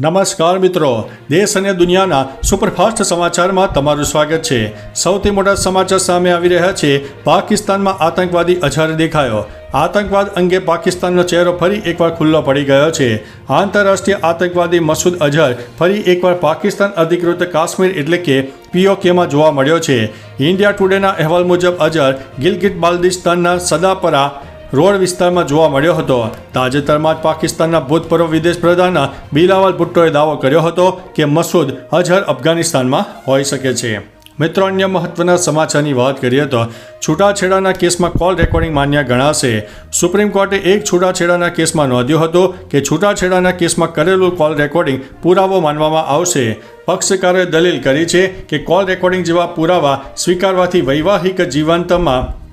નમસ્કાર મિત્રો. દેશ અને દુનિયાના સુપરફાસ્ટ સમાચારમાં તમારું સ્વાગત છે. સૌથી મોટા સમાચાર સામે આવી રહ્યા છે. પાકિસ્તાનમાં આતંકવાદી અઝહર દેખાયો. આતંકવાદ અંગે પાકિસ્તાનનો ચહેરો ફરી એકવાર ખુલ્લો પડી ગયો છે. આંતરરાષ્ટ્રીય આતંકવાદી મસૂદ અઝહર ફરી એકવાર પાકિસ્તાન અધિકૃત કાશ્મીર એટલે કે પીઓકેમાં જોવા મળ્યો છે. ઇન્ડિયા ટુડેના અહેવાલ મુજબ અઝહર ગિલગિટ બાલ્દિસ્તાનના સદાપરા રોડ વિસ્તારમાં જોવા મળ્યો હતો. તાજેતરમાં જ પાકિસ્તાનના ભૂતપૂર્વ વિદેશ પ્રધાન બિલાવલ ભુટ્ટોએ દાવો કર્યો હતો કે મસૂદ અઝહર અફઘાનિસ્તાનમાં હોઈ શકે છે. મિત્રો, અન્ય મહત્વના સમાચારની વાત કરીએ તો છૂટાછેડાના કેસમાં કોલ રેકોર્ડિંગ માન્ય ગણાશે. સુપ્રીમ કોર્ટે એક છૂટાછેડાના કેસમાં નોંધ્યું હતું કે છૂટાછેડાના કેસમાં કરેલું કોલ રેકોર્ડિંગ પુરાવો માનવામાં આવશે. પક્ષકારોએ દલીલ કરી છે કે કોલ રેકોર્ડિંગ જેવા પુરાવા સ્વીકારવાથી વૈવાહિક જીવંતમાં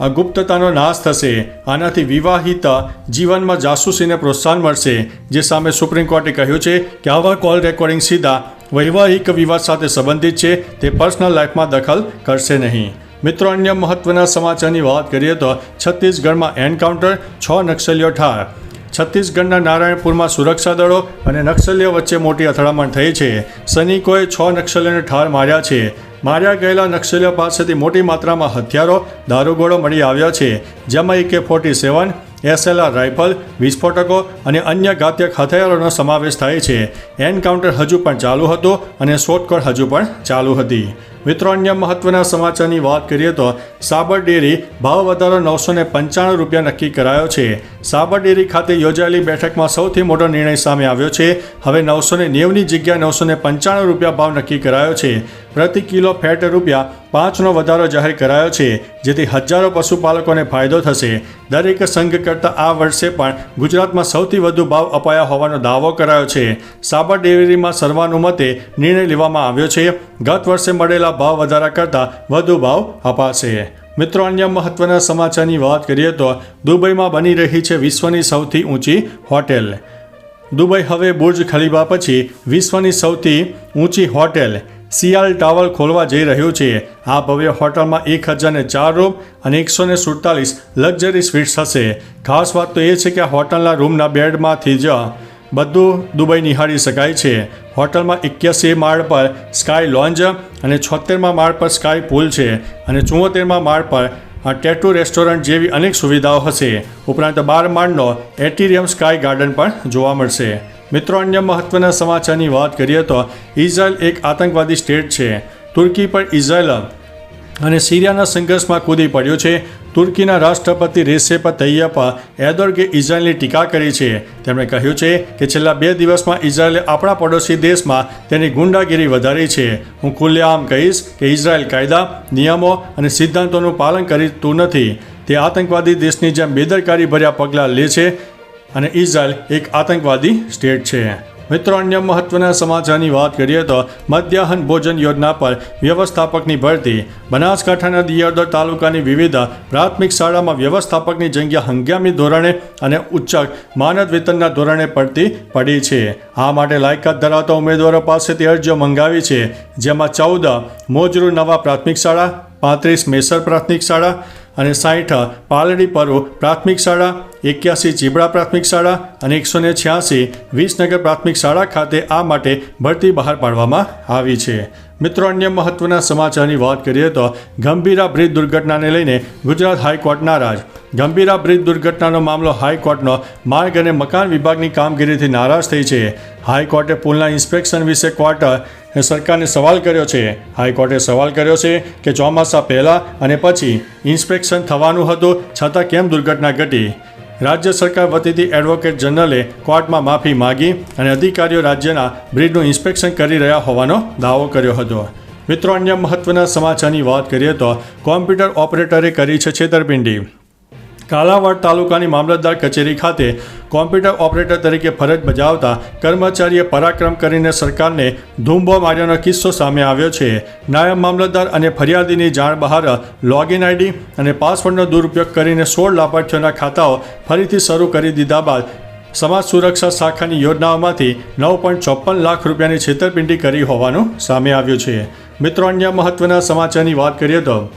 આ ગુપ્તતાનો નાશ થશે. આનાથી વિવાહિત જીવનમાં જાસૂસીને પ્રોત્સાહન મળશે. જે સામે સુપ્રીમ કોર્ટે કહ્યું છે કે આવા કોલ રેકોર્ડિંગ સીધા વૈવાહિક વિવાદ સાથે સંબંધિત છે. તે પર્સનલ લાઈફમાં દખલ કરશે નહીં. મિત્રો, અન્ય મહત્વના સમાચારની વાત કરીએ તો છત્તીસગઢમાં એન્કાઉન્ટર છ નક્સલીઓ ઠાર. છત્તીસગઢના નારાયણપુરમાં સુરક્ષા દળો અને નક્સલીઓ વચ્ચે મોટી અથડામણ થઈ છે. સૈનિકોએ છ નક્સલીઓને ઠાર માર્યા છે. માર્યા ગયેલા નક્સલીઓ પાસેથી મોટી માત્રામાં હથિયારો, દારૂગોળો મળી આવ્યા છે, જેમાં AK forty seven, SLR rifle, વિસ્ફોટકો અને અન્ય ઘાતક હથિયારોનો સમાવેશ થાય છે. એન્કાઉન્ટર હજુ પણ ચાલુ હતું અને શોધખોળ હજુ પણ ચાલુ હતી. મિત્રો, અન્ય મહત્વના સમાચારની વાત કરીએ તો સાબર ડેરી ભાવ વધારો નવસો ને પંચાણું રૂપિયા નક્કી કરાયો છે. સાબર ડેરી ખાતે યોજાયેલી બેઠકમાં સૌથી મોટો નિર્ણય સામે આવ્યો છે. હવે નવસો ને નેવની જગ્યાએ નવસો ને પંચાણું રૂપિયા ભાવ નક્કી કરાયો છે. પ્રતિ કિલો ફેટ રૂપિયા પાંચનો વધારો જાહેર કરાયો છે, જેથી હજારો પશુપાલકોને ફાયદો થશે. દરેક સંઘ કરતાં આ વર્ષે પણ ગુજરાતમાં સૌથી વધુ ભાવ અપાયા હોવાનો દાવો કરાયો છે. સાબર ડેરીમાં સર્વાનુમતે નિર્ણય લેવામાં આવ્યો છે. ગત વર્ષે મળેલા ભાવ વધારા કરતાં વધુ ભાવ અપાશે. મિત્રો, અન્ય મહત્વના સમાચારની વાત કરીએ તો દુબઈમાં બની રહી છે વિશ્વની સૌથી ઊંચી હોટેલ. દુબઈ હવે બુર્જ ખલીફા પછી વિશ્વની સૌથી ઊંચી હોટેલ સિયાલ ટાવર ખોલવા જઈ રહ્યું છે. આ ભવ્ય હોટલમાં એક હજાર ને ચાર રૂમ અને એકસો ને સુડતાલીસ લક્ઝરી સ્વીટ્સ હશે. ખાસ વાત તો એ છે કે હોટલના રૂમના બેડમાંથી જ બધું દુબઈ નિહાળી શકાય છે. હોટલમાં એક્યાસી માળ પર સ્કાય લોન્જ અને છોતેરમાં માળ પર સ્કાય પુલ છે અને ચુંવોતેરમાં માળ પર, આ ટેટુ રેસ્ટોરન્ટ જેવી અનેક સુવિધાઓ હશે. ઉપરાંત બાર માળનો એટીરિયમ સ્કાય ગાર્ડન પણ જોવા મળશે. મિત્રો, અન્ય મહત્વના સમાચારની વાત કરીએ તો ઇઝરાયલ એક આતંકવાદી સ્ટેટ છે. તુર્કી પર ઇઝરાયલ અને સિરિયાના સંઘર્ષમાં કૂદી પડ્યો છે. તુર્કીના રાષ્ટ્રપતિ રેસેપ તૈયપ એદોર્ગે ઇઝરાયલની ટીકા કરી છે. તેમણે કહ્યું છે કે છેલ્લા બે દિવસમાં ઇઝરાયલે આપણા પડોશી દેશમાં તેની ગુંડાગીરી વધારી છે. હું ખુલ્લેઆમ કહીશ કે ઇઝરાયલ કાયદા, નિયમો અને સિદ્ધાંતોનું પાલન કરતું નથી. તે આતંકવાદી દેશની જેમ બેદરકારી ભર્યા પગલાં લે છે અને ઇઝરાયલ એક આતંકવાદી સ્ટેટ છે. મિત્રો, અન્ય મહત્વના સમાચારની વાત કરીએ તો મધ્યાહન ભોજન યોજના પર વ્યવસ્થાપકની ભરતી. બનાસકાંઠાના દિયોદર તાલુકાની વિવિધ પ્રાથમિક શાળામાં વ્યવસ્થાપકની જગ્યા હંગામી ધોરણે અને ઉચ્ચક માનદ વેતનના ધોરણે પડતી પડી છે. આ માટે લાયકાત ધરાવતા ઉમેદવારો પાસેથી અરજીઓ મંગાવી છે. જેમાં ચૌદ મોજરૂ નવા પ્રાથમિક શાળા, પાંત્રીસ મેસર પ્રાથમિક શાળા અને સાઠ પાલડી પરુ પ્રાથમિક શાળા એક્યાસી ચીબડા પ્રાથમિક શાળા અને એકસો ને છ્યાસી વિસનગર પ્રાથમિક શાળા ખાતે આ માટે ભરતી બહાર પાડવામાં આવી છે. મિત્રો, અન્ય મહત્વના સમાચારની વાત કરીએ તો ગંભીરા બ્રિજ દુર્ઘટનાને લઈને ગુજરાત હાઈકોર્ટ નારાજ. ગંભીરા બ્રિજ દુર્ઘટનાનો મામલો હાઈકોર્ટનો માર્ગ અને મકાન વિભાગની કામગીરીથી નારાજ થઈ છે. હાઈકોર્ટે પુલના ઇન્સ્પેક્શન વિશે કોર્ટ સરકારને સવાલ કર્યો છે. હાઈકોર્ટે સવાલ કર્યો છે કે ચોમાસા પહેલાં અને પછી ઇન્સ્પેક્શન થવાનું હતું, છતાં કેમ દુર્ઘટના ઘટી? રાજ્ય સરકાર વતીથી એડવોકેટ જનરલે કોર્ટમાં માફી માગી અને અધિકારીઓ રાજ્યના બ્રિજનું ઇન્સ્પેક્શન કરી રહ્યા હોવાનો દાવો કર્યો હતો. મિત્રો, અન્ય મહત્વના સમાચારની વાત કરીએ તો કોમ્પ્યુટર ઓપરેટરે કરી છે છેતરપિંડી. કાલાવાડ તાલુકાની મામલતદાર કચેરી ખાતે કોમ્પ્યુટર ઓપરેટર તરીકે ફરજ બજાવતા કર્મચારીએ પરાક્રમ કરીને સરકારને ધૂમબો માર્યાનો કિસ્સો સામે આવ્યો છે. નાયબ મામલતદાર અને ફરિયાદીની જાણ બહાર લોગિન આઈડી અને પાસવર્ડનો દુરુપયોગ કરીને સોળ લાભાર્થીઓના ખાતાઓ ફરીથી શરૂ કરી દીધા બાદ સમાજ સુરક્ષા શાખાની યોજનાઓમાંથી નવ પોઈન્ટ ચોપન લાખ રૂપિયાની છેતરપિંડી કરી હોવાનું સામે આવ્યું છે. મિત્રો, અન્ય મહત્વના સમાચારની વાત કરીએ તો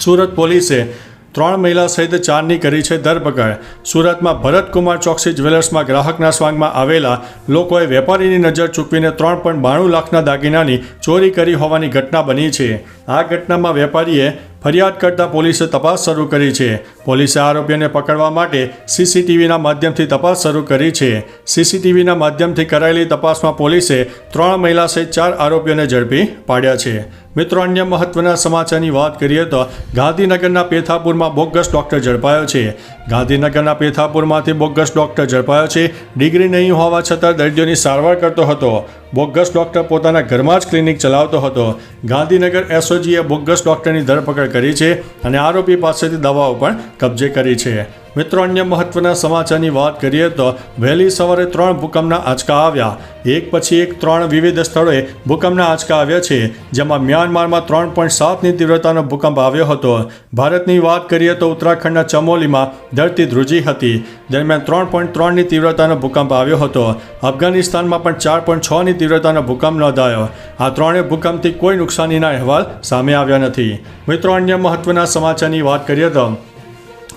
સુરત પોલીસે ત્રણ મહિલા સહિત ચારની કરી છે ધરપકડ. સુરતમાં ભરતકુમાર ચોકસી જ્વેલર્સમાં ગ્રાહકના સ્વાંગમાં આવેલા લોકોએ વેપારીની નજર ચૂકવીને ત્રણ લાખના દાગીનાની ચોરી કરી હોવાની ઘટના બની છે. આ ઘટનામાં વેપારીએ ફરિયાદ કરતા પોલીસે તપાસ શરૂ કરી છે. પોલીસે આરોપીઓને પકડવા માટે સીસીટીવીના માધ્યમથી તપાસ શરૂ કરી છે. સીસીટીવીના માધ્યમથી કરાયેલી તપાસમાં પોલીસે ત્રણ મહિલા સહિત ચાર આરોપીઓને ઝડપી પાડ્યા છે. મિત્રો, અન્ય મહત્વના સમાચારની વાત કરીએ તો ગાંધીનગરના પેથાપુરમાં બોગસ ડોક્ટર ઝડપાયો છે. ગાંધીનગરના પેથાપુરમાંથી બોગસ ડોક્ટર ઝડપાયો છે. ડિગ્રી નહીં હોવા છતાં દર્દીઓની સારવાર કરતો હતો. બોગસ ડૉક્ટર પોતાના ઘરમાં જ ક્લિનિક ચલાવતો હતો. ગાંધીનગર એસઓજીએ બોગસ ડૉક્ટરની ધરપકડ કરી છે અને આરોપી પાસેથી દવાઓ પણ કબજે કરી છે. મિત્રો, અન્ય મહત્વના સમાચારની વાત કરીએ તો વહેલી સવારે ત્રણ ભૂકંપના આંચકા આવ્યા. એક પછી એક ત્રણ વિવિધ સ્થળોએ ભૂકંપના આંચકા આવ્યા છે, જેમાં મ્યાનમારમાં ત્રણ પોઈન્ટ સાતની તીવ્રતાનો ભૂકંપ આવ્યો હતો. ભારતની વાત કરીએ તો ઉત્તરાખંડના ચમોલીમાં ધરતી ધ્રુજી હતી. દરમિયાન ત્રણ પોઈન્ટ ત્રણની તીવ્રતાનો ભૂકંપ આવ્યો હતો. અફઘાનિસ્તાનમાં પણ ચાર પોઈન્ટ છની તીવ્રતાનો ભૂકંપ નોંધાયો. આ ત્રણેય ભૂકંપથી કોઈ નુકસાનીના અહેવાલ સામે આવ્યા નથી. મિત્રો, અન્ય મહત્વના સમાચારની વાત કરીએ તો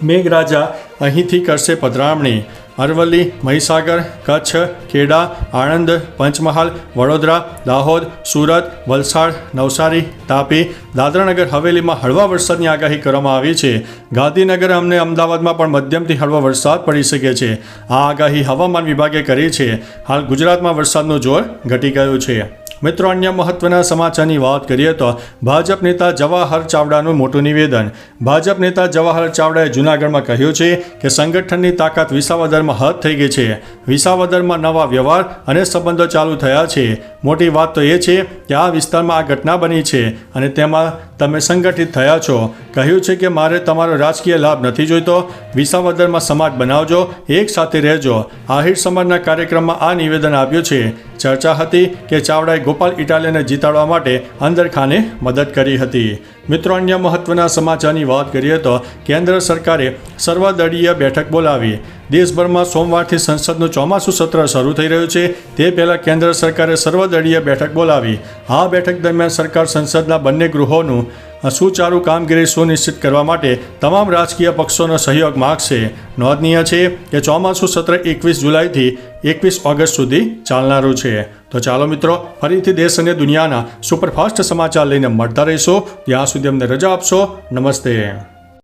મેઘરાજા અહીંથી કરશે પધરામણી. અરવલ્લી, મહીસાગર, કચ્છ, ખેડા, આણંદ, પંચમહાલ, વડોદરા, દાહોદ, સુરત, વલસાડ, નવસારી, તાપી, દાદરાનગર, હવેલીમાં હળવા વરસાદની આગાહી કરવામાં આવી છે. ગાંધીનગર અમને અમદાવાદમાં પણ મધ્યમથી હળવો વરસાદ પડી શકે છે. આ આગાહી હવામાન વિભાગે કરી છે. હાલ ગુજરાતમાં વરસાદનું જોર ઘટી ગયું છે. મિત્રો, અન્ય મહત્વના સમાચારની વાત કરીએ તો ભાજપ નેતા જવાહર ચાવડાનું મોટું નિવેદન. ભાજપ નેતા જવાહર ચાવડાએ જૂનાગઢમાં કહ્યું છે કે સંગઠનની તાકાત વિસાવદરમાં હદ થઈ ગઈ છે. વિસાવદરમાં નવા વ્યવહાર અને સંબંધો ચાલુ થયા છે. મોટી વાત તો એ છે કે આ વિસ્તારમાં આ ઘટના બની છે અને તેમાં તમે સંગઠિત થયા છો. કહ્યું છે કે મારે તમારો રાજકીય લાભ નથી જોઈતો. વિસાવદરમાં સમાજ બનાવજો, એક સાથે રહેજો. આહિર સમાજના કાર્યક્રમમાં આ નિવેદન આપ્યું છે. ચર્ચા હતી કે ચાવડાએ ગોપાલ ઇટાલિયાને જીતાડવા માટે અંદરખાને મદદ કરી હતી. મિત્રો, અન્ય મહત્વના સમાચારની વાત કરીએ તો કેન્દ્ર સરકારે સર્વદળીય બેઠક બોલાવી. દેશભરમાં સોમવારથી સંસદનું ચોમાસું સત્ર શરૂ થઈ રહ્યું છે. તે પહેલાં કેન્દ્ર સરકારે સર્વદળીય બેઠક બોલાવી. આ બેઠક દરમિયાન સરકાર સંસદના બંને ગૃહોનું સુચારુ કામગીરી સુનિશ્ચિત કરવા માટે તમામ રાજકીય પક્ષોનો સહયોગ માગશે. નોંધનીય છે કે ચોમાસું સત્ર એકવીસ જુલાઈથી એકવીસ ઓગસ્ટ સુધી ચાલનારું છે. તો ચાલો મિત્રો, ફરીથી દેશ અને દુનિયાના સુપરફાસ્ટ સમાચાર લઈને મળતા રહીશો. ત્યાં સુધી અમને રજા આપશો. નમસ્તે.